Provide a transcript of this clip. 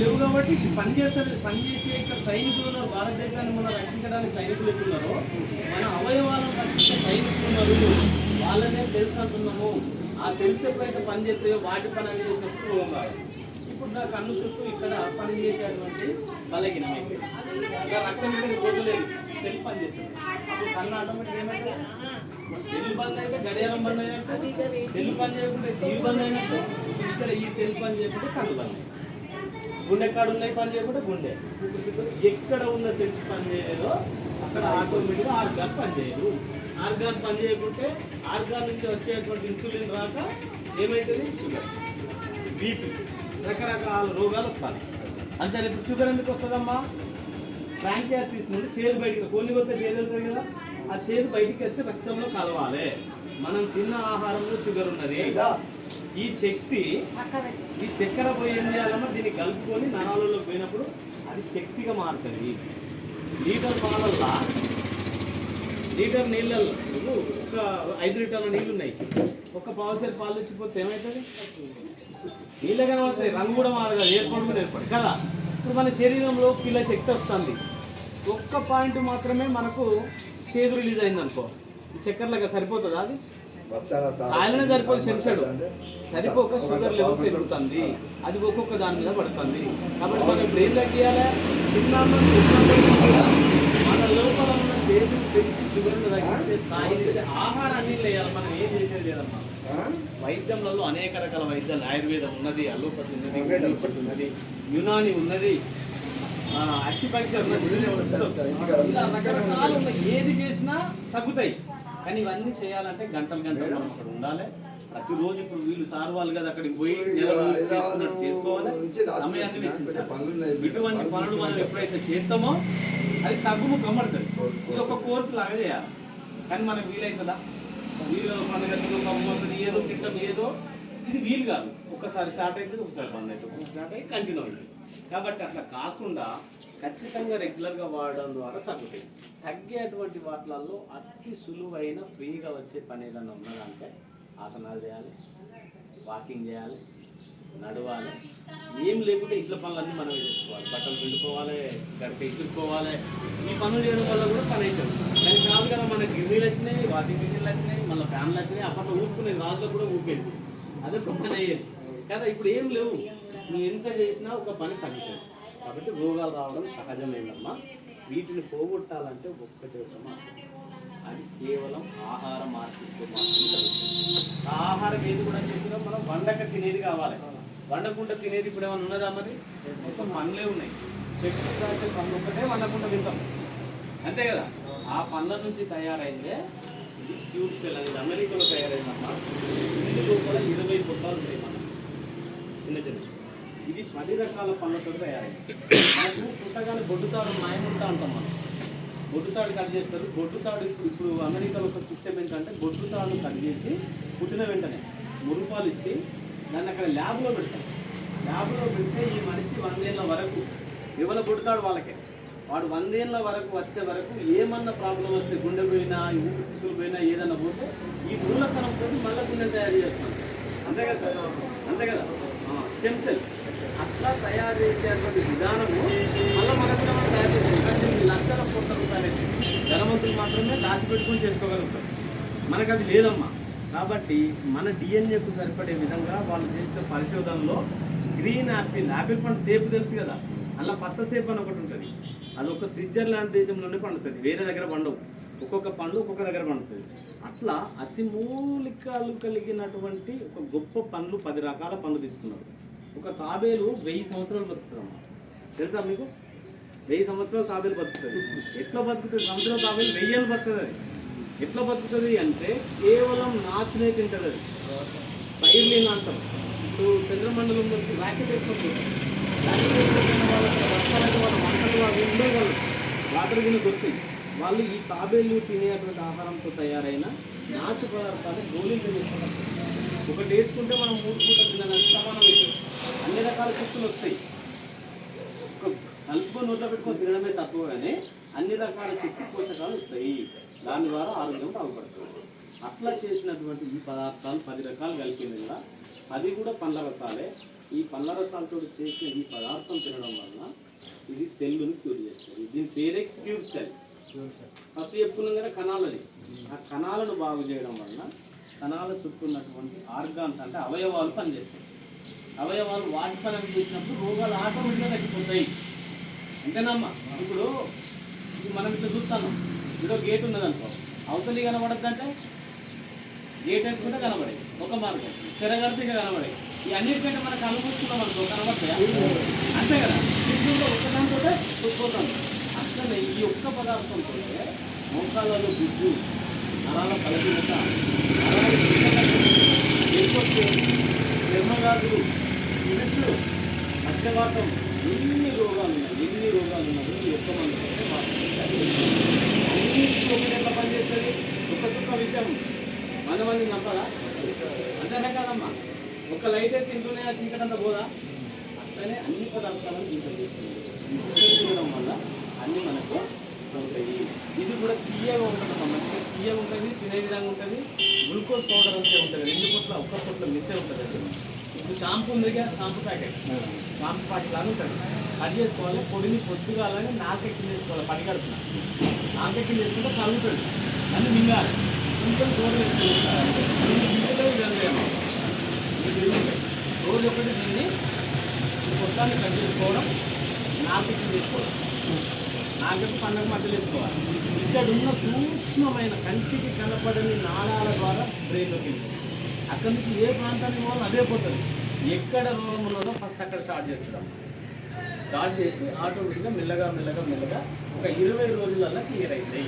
లేవు కాబట్టి ఇది పని చేస్తారు పని చేసే ఇక్కడ సైనికులు ఉన్నారు భారతదేశాన్ని మనం రక్షించడానికి సైనికులు ఉన్నారు మన అవయవాలను రక్షించే సైనికులు ఉన్నారు. వాళ్ళనే సెల్స్ అంటున్నాము. ఆ సెల్స్ ఎప్పుడైతే పని చేస్తాయో వాటి పని అన్ని చేసినప్పుడు రోగం కాదు ఇప్పుడు నా కన్ను చుట్టూ ఇక్కడ పని చేసేటువంటి బలహీనం అయిపోయింది రక్తం ఇక్కడ పోతలేదు సెల్ పని అప్పుడు కన్ను ఆటోమేటిక్ ఏమైతే సెల్ బంద్ అయితే గడియారం బంద్ అయినట్టు? సెల్ పని చేయకుంటే టీవీ బంద్ అయినట్టు? ఇక్కడ ఈ సెల్ పని చేయకుంటే కన్ను బంద్ గుండె కాడ ఉన్నాయి పని చేయకుండా గుండె. ఎక్కడ ఉన్న సెల్స్ పని చేయలేదో అక్కడ ఆటోమేటిక్గా ఆర్గాన్ పని చేయదు. ఆర్గాన్ పని చేయకుంటే ఆర్గాన్ నుంచి వచ్చేటువంటి ఇన్సులిన్ రాక ఏమవుతుంది షుగర్. బీపీ. రకరకాల రోగాలు వస్తాయి. అంతే ఇప్పుడు షుగర్ ఎందుకు వస్తుందమ్మా? ఫ్రాంకాసిస్ నుండి చేదు బయటికి కొన్ని కొత్త చేదు వెళ్తుంది కదా. ఆ చేదు బయటికి వచ్చి రక్తంలో కలవాలి. మనం తిన్న ఆహారంలో షుగర్ ఉన్నది. ఈ శక్తి ఈ చక్కెర పోయి ఏం చేయాలన్నా దీన్ని కలుపుకొని నరాలలో పోయినప్పుడు అది శక్తిగా మారుతుంది. లీటర్ పాలల్లా? లీటర్ నీళ్ళల్లో. ఒక ఐదు లీటర్ల నీళ్ళు ఉన్నాయి ఒక పావుసేరు పాలు తెచ్చిపోతే ఏమవుతుంది నీళ్ళే కనబడతాయి. రంగు కూడా మారదు. ఏర్పడి కూడా ఏర్పడు కదా? ఇప్పుడు మన శరీరంలో కిలో శక్తి వస్తుంది. ఒక్క పాయింట్ మాత్రమే మనకు చేదు రిలీజ్ అయింది అనుకో చక్కెరలాగా సరిపోతుందా అది? సాయలనే సరిపోదు సరిపోక షుగర్ లెవెల్ పెరుగుతుంది. అది ఒక్కొక్క దాని మీద పడుతుంది. కాబట్టి మనం ఇప్పుడు ఏం తగ్గియాలి? తిన్నాము? మన లోపల ఉన్న చేదు పెంచి షుగర్ తగ్గించే స్థాయి ఆహారాన్ని వేయాలి మనం ఏం చేసేది లేదమ్మా? వైద్యంలో అనేక రకాల వైద్యాలు. ఆయుర్వేదం ఉన్నది అలోపతి ఉన్నది హోమియోపతి ఉన్నది యునాని ఉన్నది అక్యుపంక్చర్ ఉన్నది. ఇలా రకరకాలు. ఏది చేసినా తగ్గుతాయి. కానీ ఇవన్నీ చేయాలంటే గంటలు గంటలు మనం అక్కడ ఉండాలి. ప్రతిరోజు ఇప్పుడు వీళ్ళు సార్ వాళ్ళు కదా అక్కడికి పోయి చేసుకోవాలి. సమయాన్ని వెచ్చించాలి. ఇటువంటి పనులు మనం ఎప్పుడైతే చేస్తామో అది తగ్గుము కమ్మడుతుంది ఇది ఒక కోర్సు లాగా చేయాలి. కానీ మనకు వీలవుతుందా వీలు పండుగ కమ్మవుతుంది ఏదో తిట్టం ఏదో. ఇది వీలు కాదు. ఒక్కసారి స్టార్ట్ అవుతుంది ఒకసారి బంద్ అవుతుంది ఒకసారి స్టార్ట్ అయ్యి కంటిన్యూ అవుతుంది కాబట్టి అట్లా కాకుండా ఖచ్చితంగా రెగ్యులర్గా వాడడం ద్వారా తగ్గుతాయి. తగ్గేటువంటి వాటిలలో అతి సులువైన ఫ్రీగా వచ్చే పని ఏదైనా ఉన్నదంటే ఆసనాలు చేయాలి వాకింగ్ చేయాలి నడవాలి. ఏం లేకుండా ఇంట్లో పనులన్నీ మనమే చేసుకోవాలి. బట్టలు పిండుకోవాలి గడిప ఇసురుకోవాలి ఈ పనులు చేయడం వల్ల కూడా పని అవుతుంది కానీ కాదు కదా మన గిన్నెలు వచ్చినాయి వాషింగ్ మిషన్లు వచ్చినాయి మళ్ళీ ఫ్యాన్లు వచ్చినాయి అప్పట్లో ఊపుకునేది రాజులో కూడా ఊపేది. అదొక పని అయ్యేది. కదా ఇప్పుడు ఏం లేవు. నువ్వు ఎంత చేసినా ఒక పని తగ్గుతుంది. కాబట్టి రోగాలు రావడం సహజమేనమ్మా. వీటిని పోగొట్టాలంటే ఒక్కటే ఒక అది కేవలం ఆహార మార్పుతో మాత్రమే ఆహారం ఏది కూడా చెప్పినా మనం వండక తినేది కావాలి. వండకుండా తినేది ఇప్పుడు ఏమైనా ఉన్నదా మరి? మొత్తం పండ్లే ఉన్నాయి. చెట్టు కాసే పండ్లు ఒక్కటే వండకుండా తింటాం. అంతే కదా? ఆ పండ్ల నుంచి తయారైందే ఇది సెల్. అనేది అమెరికాలో తయారైందమ్మా. ఇందులో లోపల ఇరవై పొట్టాలు ఉంటాయి మనం చిన్న చిన్న. ఇది పది రకాల పళ్ళతో తయారైంది. మనకు పుట్టగానే బొడ్డుతాడు మాయముంటా అంటాం మనం. బొడ్డుతాడు కట్ చేస్తారు. బొడ్డుతాడు ఇప్పుడు ఇప్పుడు అమెరికాలో ఒక సిస్టమ్ ఏంటంటే బొడ్డుతాడు కట్ చేసి పుట్టిన వెంటనే మురుపాలు ఇచ్చి దాన్ని అక్కడ ల్యాబ్లో పెడతారు. ల్యాబ్లో పెడితే ఈ మనిషి వందేళ్ళ వరకు ఎవరు పుడతాడు వాళ్ళకే. వాడు వందేళ్ళ వరకు వచ్చే వరకు ఏమన్నా ప్రాబ్లం వస్తే గుండె పోయినా ఊపిరితిత్తులు పోయినా ఏదైనా పోతే ఈ మూలకణంతో మళ్ళీ గుండె తయారు చేస్తాం అంతే కదా సార్? అంతే కదా? స్టెమ్ సెల్ అట్లా తయారు చేసేటువంటి విధానము మళ్ళీ మనం కూడా మనం తయారు చేస్తాం కానీ లక్షల కోట్ల రూపాయలు ధనవంతులు మాత్రమే దాచిపెట్టుకొని చేసుకోగలుగుతారు. మనకు అది లేదమ్మా. కాబట్టి మన డిఎన్ఏకు సరిపడే విధంగా వాళ్ళు చేసిన పరిశోధనలో గ్రీన్ యాపిల్ యాపిల్ పండు సేపు తెలుసు కదా. అలా పచ్చ సేపు అని ఒకటి ఉంటుంది. అది ఒక స్విట్జర్లాండ్ దేశంలోనే పండుతుంది. వేరే దగ్గర పండవు. ఒక్కొక్క పండు ఒక్కొక్క దగ్గర పండుతుంది. అట్లా అతి మూలికలు కలిగినటువంటి ఒక గొప్ప పండ్లు పది రకాల పండ్లు తీసుకున్నారు. ఒక తాబేలు వెయ్యి సంవత్సరాలు బతుకుతుందమ్మా. తెలుసా మీకు? వెయ్యి సంవత్సరాలు తాబేలు బతుకుతుంది. ఎట్లా బతుకుతుంది? సంవత్సరాలు తాబేలు వెయ్యేళ్ళు బతుకుతుంది. అది ఎట్లా బతుకుతుంది అంటే కేవలం నాచునే తింటుంది అది స్పైర్లీన్ అంటాం. ఇప్పుడు చంద్రమండలం రాకెట్ వేసుకొని పోతాం. రాకెట్ వాళ్ళకి వాళ్ళ వంటలు వాళ్ళు ఉండవు వాళ్ళు వాటర్ గిన్నె దొరికింది వాళ్ళు ఈ తాబేళ్ళు తినేటువంటి ఆహారంతో తయారైన నాచు పదార్థాలు గోళీలు తినేస్తారు ఒకటి వేసుకుంటే మనం మూడు పూట తినడానికి రకాల వస్తాయి కలుపుకొని నోట్లో పెట్టుకొని తినడమే తక్కువ కానీ అన్ని రకాల శక్తి పోషకాలు వస్తాయి దాని ద్వారా ఆరోగ్యం బాగుపడుతుంది. అట్లా చేసినటువంటి ఈ పదార్థాలు పది రకాలు కలిపింది అది కూడా పండ్ల రసాలే. ఈ పండ్ల రసాలతో చేసిన ఈ పదార్థం తినడం వలన ఇది సెల్లును క్యూర్ చేస్తుంది. దీని పేరే క్యూర్ సెల్. ఫస్ట్ చెప్పుకున్నాం కదా కణాలని. ఆ కణాలను బాగు చేయడం వలన కణాల చుట్టూ ఉన్నటువంటి ఆర్గాన్స్ అంటే అవయవాలు పనిచేస్తాయి. అవయవాలు వాటి చేసినప్పుడు రోగాలు ఆటోమేటిక్గా తగ్గిపోతాయి. అంతేనమ్మా? ఇప్పుడు ఇది మనం ఇట్లా చూస్తాను ఇక్కడ గేట్ ఉన్నది అనుకో అవతలి కనబడద్దంటే గేట్ వేసుకుంటే కనబడే ఒక మార్గం. తిరగడితే ఇక కనబడే ఈ అన్నిటికంటే మనం కళ్ళు మూసుకున్నాం అనుకో కనబడతాయా? అంతే కదా. శిక్షణలో ఒక్కదాంతో చూసుకోతాం అట్లనే ఈ ఒక్క పదార్థంతో మోకాళ్ళలో గుజ్జు నరాల బలహీనత నరాల ఎక్కువ నిర్మగాదులు మనసు పక్షవాతం ఎన్ని రోగాలు ఉన్నాయి ఎన్ని రోగాలు ఉన్నాయి ఈ ఒక్క మంది అన్ని ఒకటి ఎట్లా పనిచేస్తుంది ఒక్క చుక్క విషయం. మన మంది నమ్మరా అంతేనే కాదమ్మా. ఒక లైట్ అయితే ఇంట్లోనే చీకటంత పోదా? అట్లనే అన్ని పదార్థాలను దీంట్లో తినడం వల్ల అన్నీ మనకు అవుతాయి ఇది కూడా తీయగా ఉంటుంది మంచిగా తీయగా ఉంటుంది తినే విధంగా ఉంటుంది. గ్లూకోజ్ పౌడర్ అంతే ఉంటుంది రెండు పొట్ల ఒక్క పొట్ల మిత్తే ఉంటుంది ఇప్పుడు షాంపూ ఉందిగా షాంపూ ప్యాకెట్. షాంపూ ప్యాకెట్ లాగా ఉంటుంది. కట్ చేసుకోవాలి పొడిని పొద్దుగా అలాగే నాకెక్కి చేసుకోవాలి పడి కడుపున నాకెక్కి చేసుకుంటే కలుగుతుంది. అన్ని మింగాలి. కొంచెం దూరం రోజు ఒకటి దీన్ని పొట్టాన్ని కట్ చేసుకోవడం నాకెక్కి చేసుకోవడం. నాకెక్కి పండగ మధ్యలో వేసుకోవాలి. ఇక్కడ ఉన్న సూక్ష్మమైన కంటికి కనపడని నాళాల ద్వారా ట్రైన్లోకి వెళ్ళి. అక్కడి నుంచి ఏ ప్రాంతానికి పోవాలో అదే పోతుంది. ఎక్కడ రోగం ఉన్నదో ఫస్ట్ అక్కడ స్టార్ట్ చేస్తాం. స్టార్ట్ చేసి ఆటోమేటిక్గా మెల్లగా మెల్లగా మెల్లగా ఒక ఇరవై రోజులలో క్లియర్ అవుతాయి